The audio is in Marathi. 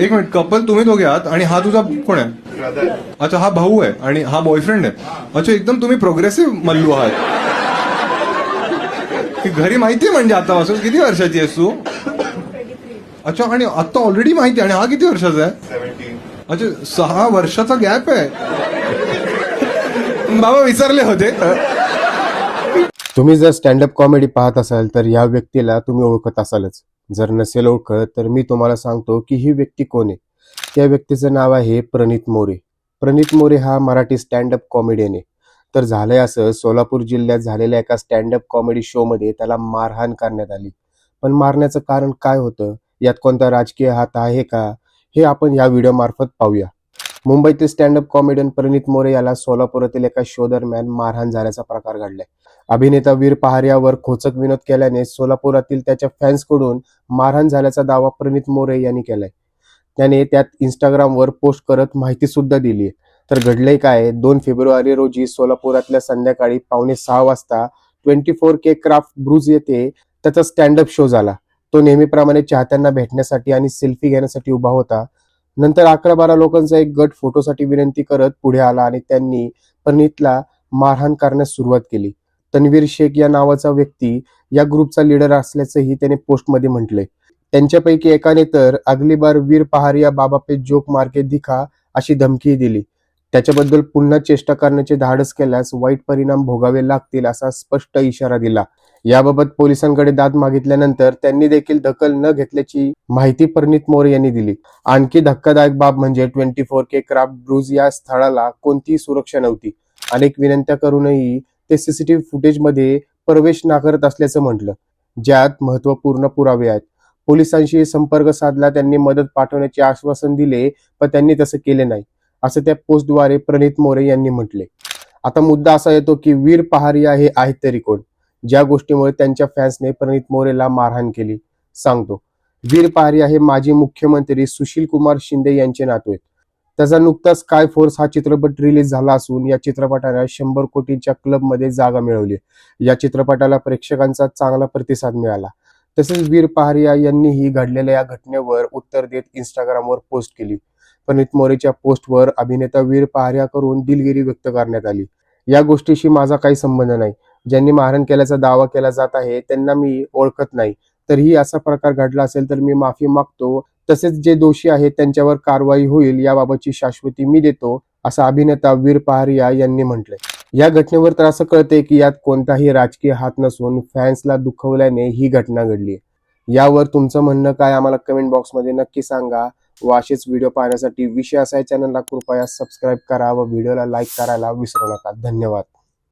एक मिनिट कपल तुम्ही दोघे आहात आणि हा तुझा कोण आहे? अच्छा हा भाऊ आहे आणि हा बॉयफ्रेंड आहे. अच्छा एकदम तुम्ही प्रोग्रेसिव्ह मल्लू आहात. की घरी माहिती आहे म्हणजे आतापासून? किती वर्षाची आहेस तू? अच्छा आणि आता ऑलरेडी माहिती आहे. आणि हा किती वर्षाचा आहे? अच्छा सहा वर्षाचा गॅप आहे. बाबा विचारले होते. तुम्ही जर स्टँडअप कॉमेडी पाहत असाल तर या व्यक्तीला तुम्ही ओळखत असालच. जर नसेल ओळखत तर मी तुम्हाला सांगतो की ही व्यक्ती कोण आहे? त्या व्यक्तीचं नाव आहे प्रणित मोरे. प्रणित मोरे हा मराठी स्टँडअप कॉमेडियन आहे. तर झालंय असं सोलापूर जिल्ह्यात झालेल्या एका स्टँडअप कॉमेडी शोमध्ये त्याला मारहाण करण्यात आली. पण मारण्याचं कारण काय होतं? यात कोणता राजकीय हात आहे का? हे आपण या व्हिडिओ मार्फत पाहूया. मुंबईतील स्टँडअप कॉमेडियन प्रणित मोरे याला सोलापुरातील एका शो दरम्यान मारहाण झाल्याचा प्रकार घडलाय. अभिनेता वीर पहारियावर खोचक विनोद केल्याने सोलापुरातील त्याच्या फॅन्सकडून मारहाण झाल्याचा दावा प्रणित मोरे यांनी केलाय. त्याने त्यात इंस्टाग्रामवर पोस्ट करत माहिती सुद्धा दिली तर घडलंय काय? दोन फेब्रुवारी रोजी सोलापुरातल्या संध्याकाळी पावणे सहा वाजता twenty four K craft brews येथे त्याचा स्टँडअप शो झाला. तो नेहमीप्रमाणे चाहत्यांना भेटण्यासाठी आणि सेल्फी घेण्यासाठी उभा होता. नंतर अकरा बारा लोकांचा एक गट फोटोसाठी विनंती करत पुढे आला आणि त्यांनी प्रणितला मारहाण करण्यास सुरुवात केली. तन्वीर शेख या नावाचा व्यक्ती या ग्रुपचा लीडर असल्याचंही त्याने पोस्टमध्ये म्हटलंय. त्यांच्यापैकी एकाने तर अगली बार वीर पहारिया बाबा पे जोक मार्के दिखा अशी धमकी दिली. त्याच्याबद्दल पुन्हा चेष्टा करण्याचे धाडस केल्यास वाईट परिणाम भोगावे लागतील असा स्पष्ट इशारा दिला. याबाबत पोलिसांकडे दाद मागितल्यानंतर त्यांनी देखील दखल न घेतल्याची माहिती परनीत मोरे यांनी दिली. आणखी धक्कादायक बाब म्हणजे twenty four K craft brews या स्थळाला कोणतीही सुरक्षा नव्हती. अनेक विनंत्या करूनही ते सीसीटीव्ही फुटेजमध्ये प्रवेश नाकारत असल्याचं म्हटलं. ज्यात महत्त्वपूर्ण पुरावे आहेत. पोलिसांशी संपर्क साधला त्यांनी मदत पाठवण्याचे आश्वासन दिले पण त्यांनी तसं केले नाही असं त्या पोस्टद्वारे प्रणित मोरे यांनी म्हटले. आता मुद्दा असा येतो की वीर पहारिया हे आहेत तरी कोण? ज्या गोष्टीमुळे त्यांच्या फॅन्सने प्रणित मोरेला मारहाण केली सांगतो. वीर पहारिया हे माजी मुख्यमंत्री सुशील कुमार शिंदे यांचे नातू आहेत. त्याचा नुकताच काय फोर्स हा चित्रपट रिलीज झाला असून या चित्रपटाला शंभर कोटींच्या क्लबमध्ये जागा मिळवली या चित्रपटाला प्रेक्षकांचा चांगला प्रतिसाद मिळाला. तसेच वीर पहारिया यांनीही घडलेल्या या घटनेवर उत्तर देत इंस्टाग्रामवर पोस्ट केली. प्रणित मोरेच्या पोस्टवर अभिनेता वीर पहारिया करून दिलगिरी व्यक्त करण्यात आली. या गोष्टीशी माझा काही संबंध नाही. ज्यांनी मारहाण केल्याचा दावा केला जात आहे त्यांना मी ओळखत नाही. तरीही असा प्रकार घडला असेल तर मी माफी मागतो. तसेच जे दोषी आहेत त्यांच्यावर कारवाई होईल याबाबतची शाश्वती मी देतो असा अभिनेता वीर पहारिया यांनी म्हटलंय. या घटनेवर तर असं कळतंय की यात कोणताही राजकीय हात नसून फॅन्सला दुखवल्याने ही घटना घडली यावर तुमचं म्हणणं काय? आम्हाला कमेंट बॉक्समध्ये नक्की सांगा. व असेच व्हिडिओ पाहण्यासाठी विषय असाय चॅनलला कृपया सबस्क्राईब करा व व्हिडिओला लाईक करायला विसरू नका. धन्यवाद.